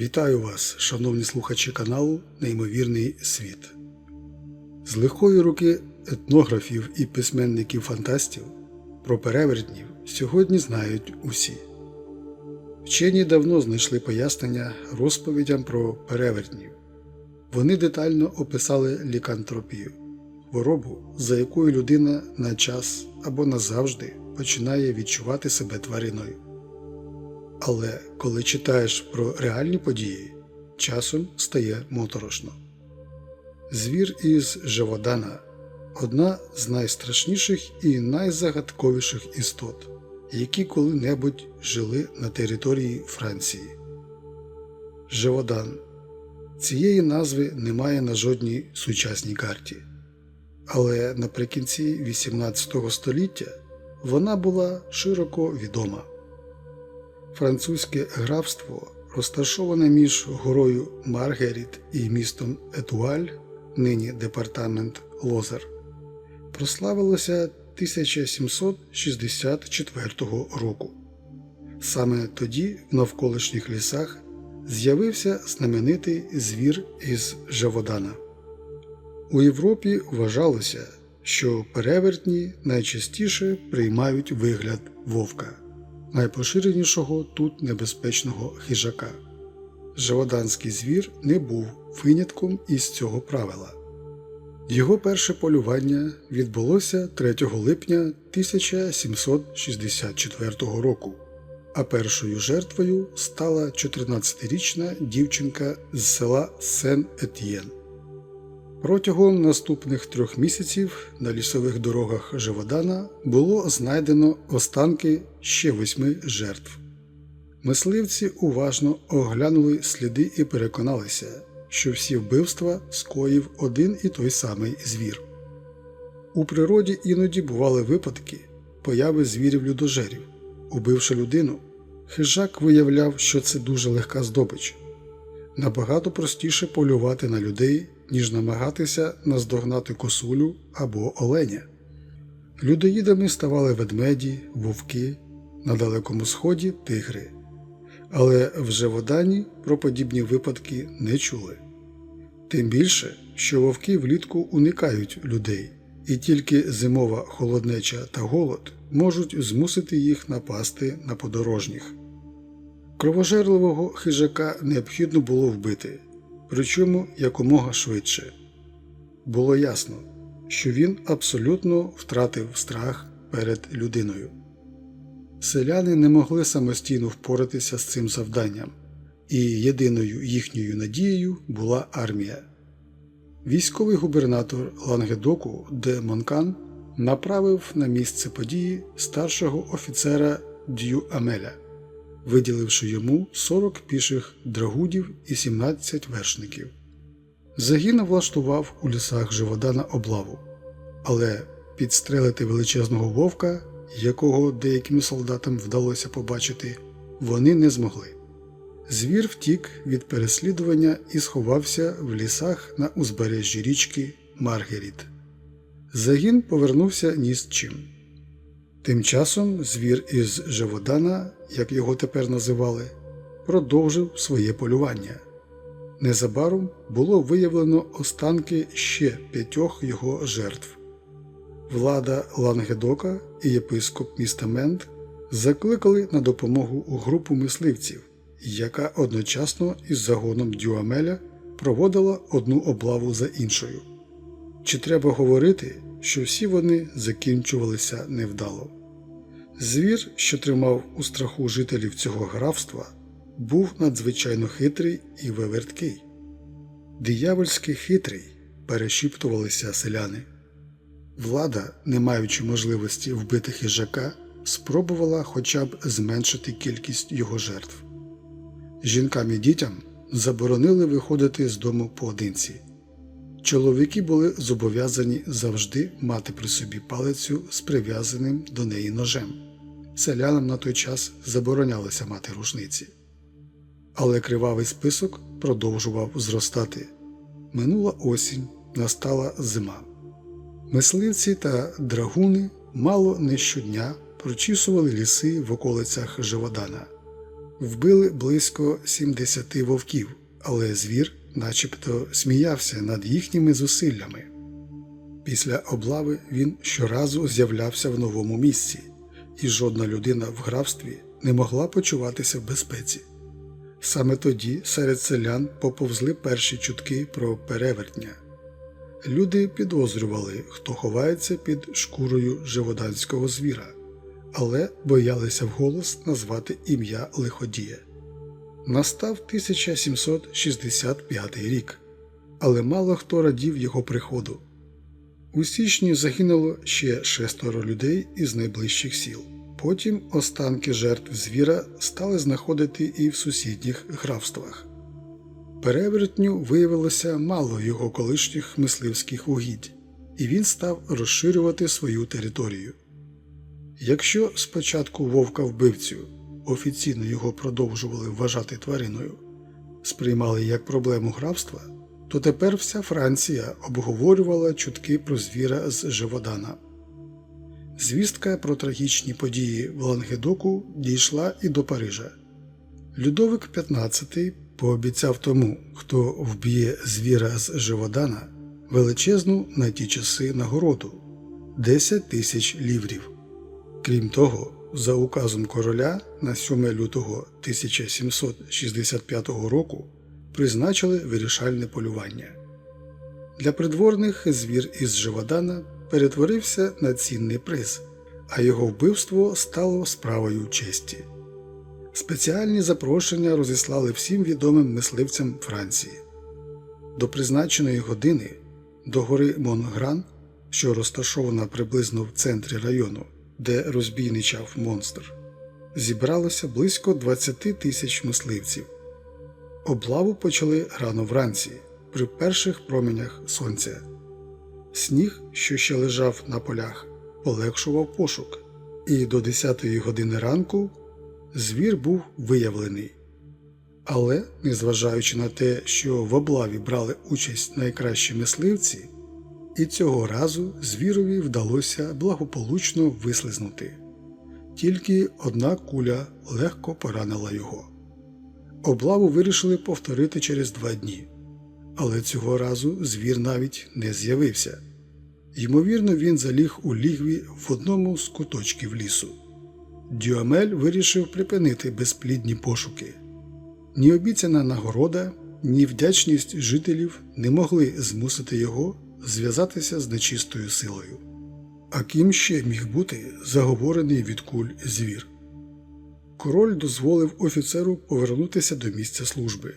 Вітаю вас, шановні слухачі каналу Неймовірний світ. З легкої руки етнографів і письменників-фантастів про перевертнів сьогодні знають усі. Вчені давно знайшли пояснення розповідям про перевертнів. Вони детально описали лікантропію хворобу, за якою людина на час або назавжди починає відчувати себе твариною. Але коли читаєш про реальні події, часом стає моторошно. Звір із Жеводана одна з найстрашніших і найзагадковіших істот, які коли-небудь жили на території Франції. Жеводан цієї назви немає на жодній сучасній карті. Але наприкінці XVIII століття вона була широко відома. Французьке графство, розташоване між горою Маргеріт і містом Етуаль, нині департамент Лозер, прославилося 1764 року. Саме тоді в навколишніх лісах з'явився знаменитий звір із Жаводана. У Європі вважалося, що перевертні найчастіше приймають вигляд вовка, найпоширенішого тут небезпечного хижака. Жаводанський звір не був винятком із цього правила. Його перше полювання відбулося 3 липня 1764 року, а першою жертвою стала 14-річна дівчинка з села Сен-Етьєн. Протягом наступних трьох місяців на лісових дорогах Живодана було знайдено останки ще восьми жертв. Мисливці уважно оглянули сліди і переконалися, що всі вбивства скоїв один і той самий звір. У природі іноді бували випадки появи звірів-людожерів. Убивши людину, хижак виявляв, що це дуже легка здобич. Набагато простіше полювати на людей, ніж намагатися наздогнати косулю або оленя. Людоїдами ставали ведмеді, вовки, на Далекому Сході тигри. Але вже в Одані про подібні випадки не чули. Тим більше, що вовки влітку уникають людей, і тільки зимова холоднеча та голод можуть змусити їх напасти на подорожніх. Кровожерливого хижака необхідно було вбити, причому якомога швидше. Було ясно, що він абсолютно втратив страх перед людиною. Селяни не могли самостійно впоратися з цим завданням, і єдиною їхньою надією була армія. Військовий губернатор Лангедоку де Монкан направив на місце події старшого офіцера Д'ю Амеля, виділивши йому 40 піших драгудів і 17 вершників. Загін влаштував у лісах Живодана облаву, але підстрелити величезного вовка, якого деяким солдатам вдалося побачити, вони не змогли. Звір втік від переслідування і сховався в лісах на узбережжі річки Маргеріт. Загін повернувся ні з чим. Тим часом звір із Жеводана, як його тепер називали, продовжив своє полювання. Незабаром було виявлено останки ще п'ятьох його жертв. Влада Лангедока і єпископ міста Мент закликали на допомогу групу мисливців, яка одночасно із загоном Дюамеля проводила одну облаву за іншою. Чи треба говорити, що всі вони закінчувалися невдало? Звір, що тримав у страху жителів цього графства, був надзвичайно хитрий і виверткий. Диявольськи хитрий, перешіптувалися селяни. Влада, не маючи можливості вбити хижака, спробувала хоча б зменшити кількість його жертв. Жінкам і дітям заборонили виходити з дому поодинці. Чоловіки були зобов'язані завжди мати при собі палицю з прив'язаним до неї ножем. Селянам на той час заборонялося мати рушниці. Але кривавий список продовжував зростати. Минула осінь, настала зима. Мисливці та драгуни мало не щодня прочісували ліси в околицях Живодана. вбили близько 70 вовків, але звір начебто сміявся над їхніми зусиллями. Після облави він щоразу з'являвся в новому місці, і жодна людина в графстві не могла почуватися в безпеці. Саме тоді серед селян поповзли перші чутки про перевертня. Люди підозрювали, хто ховається під шкурою живоданського звіра, але боялися вголос назвати ім'я лиходія. Настав 1765 рік, але мало хто радів його приходу. У січні загинуло ще шестеро людей із найближчих сіл. Потім останки жертв звіра стали знаходити і в сусідніх графствах. Перевертню виявилося мало його колишніх мисливських угідь, і він став розширювати свою територію. Якщо спочатку вовка вбивцю офіційно його продовжували вважати твариною, сприймали як проблему графства, то тепер вся Франція обговорювала чутки про звіра з Живодана. Звістка про трагічні події в Лангедоку дійшла і до Парижа. Людовик XV пообіцяв тому, хто вб'є звіра з Живодана, величезну на ті часи нагороду 10 тисяч ліврів. Крім того, за указом короля на 7 лютого 1765 року призначили вирішальне полювання. Для придворних звір із Живодана перетворився на цінний приз, а його вбивство стало справою честі. Спеціальні запрошення розіслали всім відомим мисливцям Франції. До призначеної години до гори Монгран, що розташована приблизно в центрі району, де розбійничав монстр, зібралося близько 20 тисяч мисливців. Облаву почали рано вранці, при перших променях сонця. Сніг, що ще лежав на полях, полегшував пошук, і до 10-ї години ранку звір був виявлений. Але, незважаючи на те, що в облаві брали участь найкращі мисливці, і цього разу звірові вдалося благополучно вислизнути. Тільки одна куля легко поранила його. Облаву вирішили повторити через два дні, але цього разу звір навіть не з'явився. Ймовірно, він заліг у лігві в одному з куточків лісу. Дюамель вирішив припинити безплідні пошуки. Ні обіцяна нагорода, ні вдячність жителів не могли змусити його зв'язатися з нечистою силою. А ким ще міг бути заговорений від куль звір? Король дозволив офіцеру повернутися до місця служби.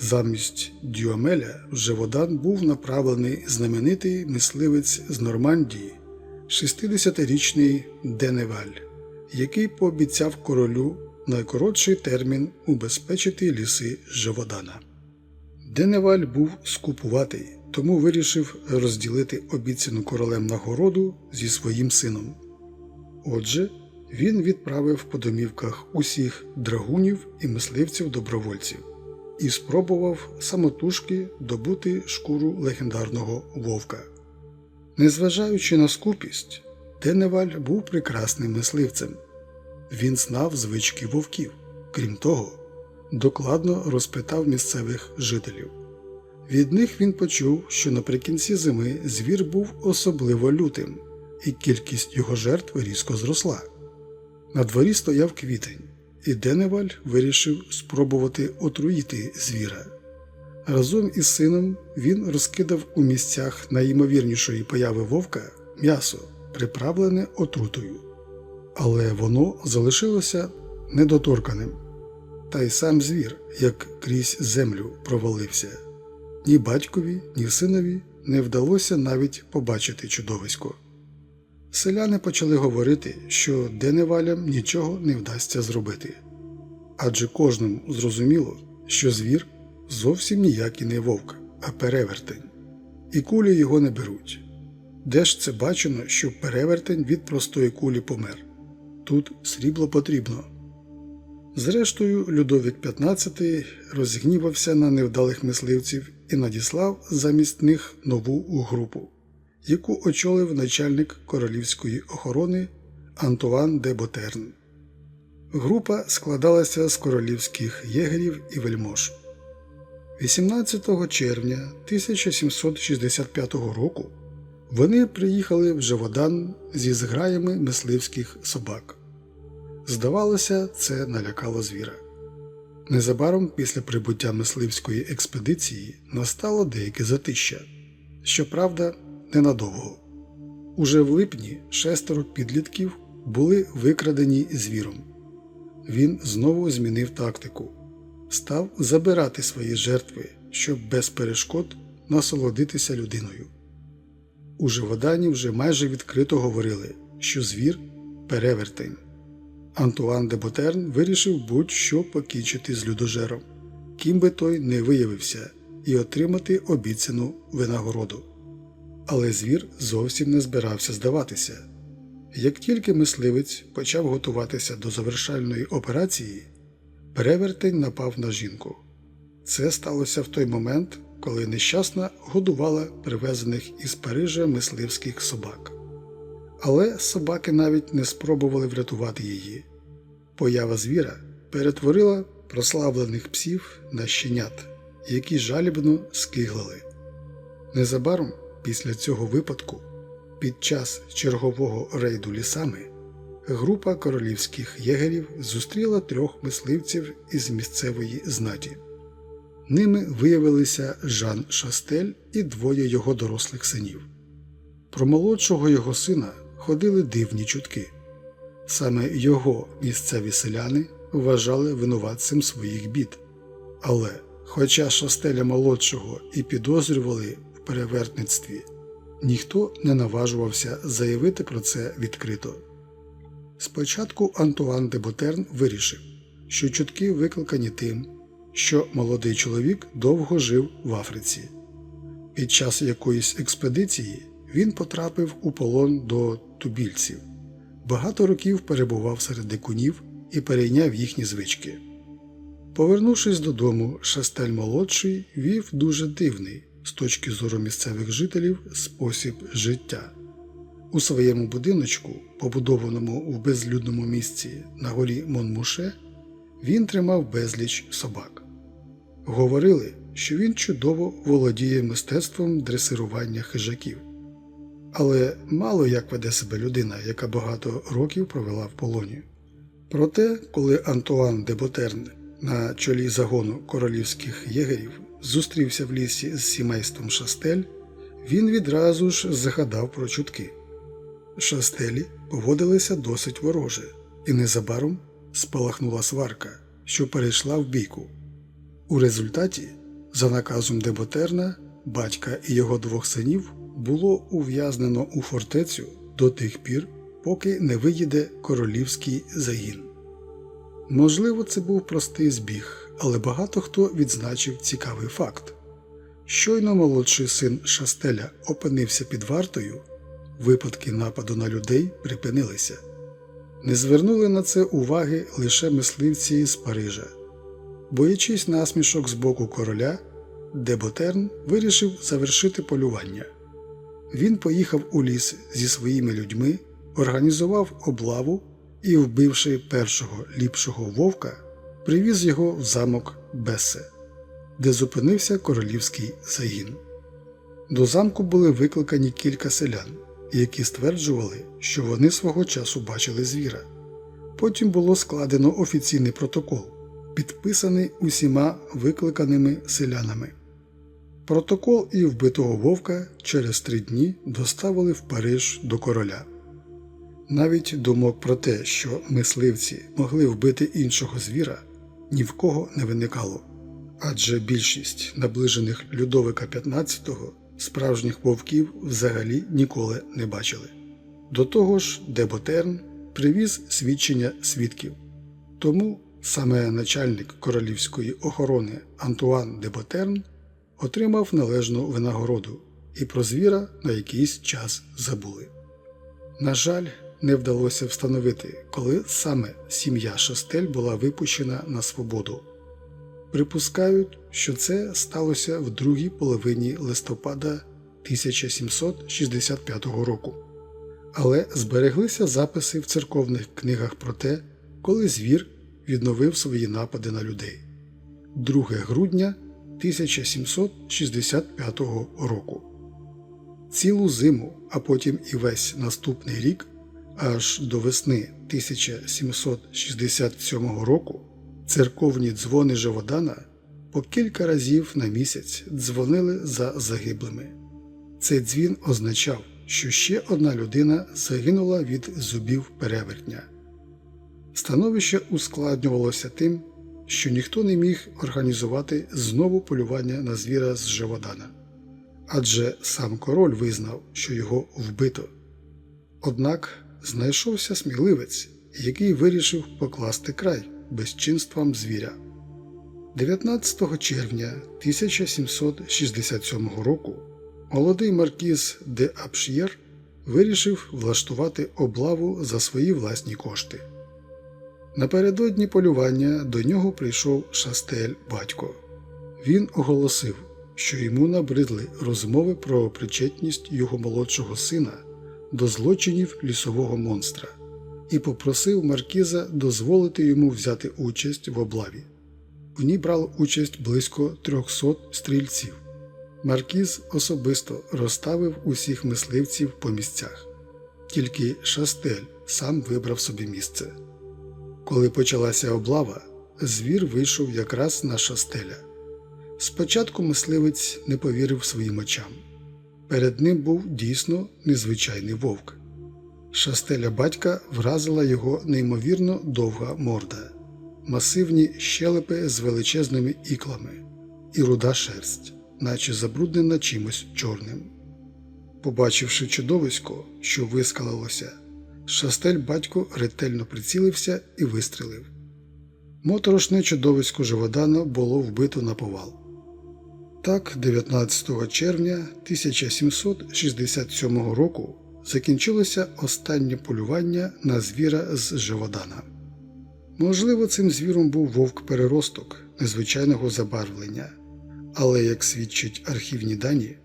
Замість Дюамеля в Живодан був направлений знаменитий мисливець з Нормандії, 60-річний Деневаль, який пообіцяв королю найкоротший термін убезпечити ліси Живодана. Деневаль був скупуватий, тому вирішив розділити обіцяну королем нагороду зі своїм сином. Отже, він відправив по домівках усіх драгунів і мисливців-добровольців і спробував самотужки добути шкуру легендарного вовка. Незважаючи на скупість, Деневаль був прекрасним мисливцем. Він знав звички вовків, крім того, докладно розпитав місцевих жителів. Від них він почув, що наприкінці зими звір був особливо лютим, і кількість його жертв різко зросла. На дворі стояв квітень, і Деневаль вирішив спробувати отруїти звіра. Разом із сином він розкидав у місцях найімовірнішої появи вовка м'ясо, приправлене отрутою, але воно залишилося недоторканим. Та й сам звір, як крізь землю, провалився. Ні батькові, ні синові не вдалося навіть побачити чудовисько. Селяни почали говорити, що Деневалям нічого не вдасться зробити. Адже кожному зрозуміло, що звір зовсім ніякий не вовк, а перевертень, і кулі його не беруть. Де ж це бачено, що перевертень від простої кулі помер? Тут срібло потрібно. Зрештою, Людовік XV розгнівався на невдалих мисливців і надіслав замість них нову групу, яку очолив начальник королівської охорони Антуан де Ботерн. Група складалася з королівських єгерів і вельмож. 18 червня 1765 року вони приїхали в Живодан зі зграями мисливських собак. Здавалося, це налякало звіра. Незабаром після прибуття мисливської експедиції настало деяке затища. Щоправда, ненадовго. Уже в липні шестеро підлітків були викрадені звіром. Він знову змінив тактику, став забирати свої жертви, щоб без перешкод насолодитися людиною. У Живодані вже майже відкрито говорили, що звір перевертень. Антуан де Ботерн вирішив будь-що покінчити з людожером, ким би той не виявився, і отримати обіцяну винагороду. Але звір зовсім не збирався здаватися. Як тільки мисливець почав готуватися до завершальної операції, перевертень напав на жінку. Це сталося в той момент, коли нещасна годувала привезених із Парижа мисливських собак. Але собаки навіть не спробували врятувати її. Поява звіра перетворила прославлених псів на щенят, які жалібно скиглили. Незабаром після цього випадку, під час чергового рейду лісами, група королівських єгерів зустріла трьох мисливців із місцевої знаті. Ними виявилися Жан Шастель і двоє його дорослих синів. Про молодшого його сина ходили дивні чутки. Саме його місцеві селяни вважали винуватцем своїх бід. Але, хоча Шастеля молодшого і підозрювали в перевертництві, ніхто не наважувався заявити про це відкрито. Спочатку Антуан де Ботерн вирішив, що чутки викликані тим, що молодий чоловік довго жив в Африці. Під час якоїсь експедиції він потрапив у полон до тубільців, багато років перебував серед дикунів і перейняв їхні звички. Повернувшись додому, Шастель молодший вів дуже дивний з точки зору місцевих жителів спосіб життя. У своєму будиночку, побудованому в безлюдному місці на горі Монмуше, він тримав безліч собак. Говорили, що він чудово володіє мистецтвом дресирування хижаків. Але мало як веде себе людина, яка багато років провела в полоні. Проте, коли Антуан де Ботерн на чолі загону королівських єгерів зустрівся в лісі з сімейством Шастель, він відразу ж загадав про чутки. Шастелі поводилися досить вороже, і незабаром спалахнула сварка, що перейшла в бійку. У результаті, за наказом Деботерна, батька і його двох синів було ув'язнено у фортецю до тих пір, поки не виїде королівський загін. Можливо, це був простий збіг, але багато хто відзначив цікавий факт. Щойно молодший син Шастеля опинився під вартою, випадки нападу на людей припинилися. Не звернули на це уваги лише мисливці з Парижа. Боячись насмішок з боку короля, Деботерн вирішив завершити полювання. Він поїхав у ліс зі своїми людьми, організував облаву і, вбивши першого ліпшого вовка, привіз його в замок Бесе, де зупинився королівський загін. До замку були викликані кілька селян, які стверджували, що вони свого часу бачили звіра. Потім було складено офіційний протокол, підписаний усіма викликаними селянами. Протокол і вбитого вовка через три дні доставили в Париж до короля. Навіть думок про те, що мисливці могли вбити іншого звіра, ні в кого не виникало, адже більшість наближених Людовика XV справжніх вовків взагалі ніколи не бачили. До того ж, Деботерн привіз свідчення свідків. Тому саме начальник королівської охорони Антуан Деботерн отримав належну винагороду і про звіра на якийсь час забули. На жаль, не вдалося встановити, коли саме сім'я Шастель була випущена на свободу. Припускають, що це сталося в другій половині листопада 1765 року, але збереглися записи в церковних книгах про те, коли звір відновив свої напади на людей 2 грудня 1765 року. Цілу зиму, а потім і весь наступний рік, аж до весни 1767 року, церковні дзвони Живодана по кілька разів на місяць дзвонили за загиблими. Цей дзвін означав, що ще одна людина загинула від зубів перевертня. Становище ускладнювалося тим, що ніхто не міг організувати знову полювання на звіра з Живодана, адже сам король визнав, що його вбито. Однак знайшовся сміливець, який вирішив покласти край безчинствам звіря. 19 червня 1767 року молодий маркіз де Апш'єр вирішив влаштувати облаву за свої власні кошти. Напередодні полювання до нього прийшов шастель батько. Він оголосив, що йому набридли розмови про причетність його молодшого сина до злочинів лісового монстра і попросив маркіза дозволити йому взяти участь в облаві. В ній брало участь близько 300 стрільців. Маркіз особисто розставив усіх мисливців по місцях, тільки шастель сам вибрав собі місце. Коли почалася облава, звір вийшов якраз на шастеля. Спочатку мисливець не повірив своїм очам. Перед ним був дійсно незвичайний вовк. Шастеля батька вразила його неймовірно довга морда, масивні щелепи з величезними іклами і руда шерсть, наче забруднена чимось чорним. Побачивши чудовисько, що вискалилося, шастель батько ретельно прицілився і вистрелив. Моторошне чудовисько Живодана було вбито на повал. Так, 19 червня 1767 року закінчилося останнє полювання на звіра з Живодана. Можливо, цим звіром був вовк-переросток незвичайного забарвлення, але, як свідчать архівні дані,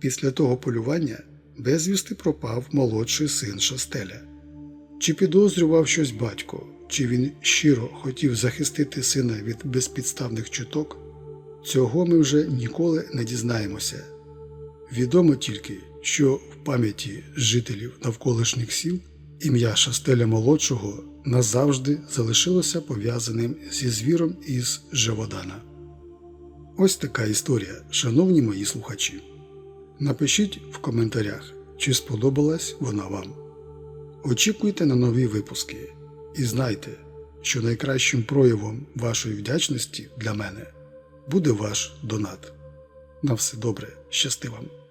після того полювання безвісти пропав молодший син Шастеля. Чи підозрював щось батько, чи він щиро хотів захистити сина від безпідставних чуток, цього ми вже ніколи не дізнаємося. Відомо тільки, що в пам'яті жителів навколишніх сіл ім'я Шастеля молодшого назавжди залишилося пов'язаним зі звіром із Живодана. Ось така історія, шановні мої слухачі. Напишіть в коментарях, чи сподобалась вона вам. Очікуйте на нові випуски і знайте, що найкращим проявом вашої вдячності для мене буде ваш донат. На все добре, щасти вам!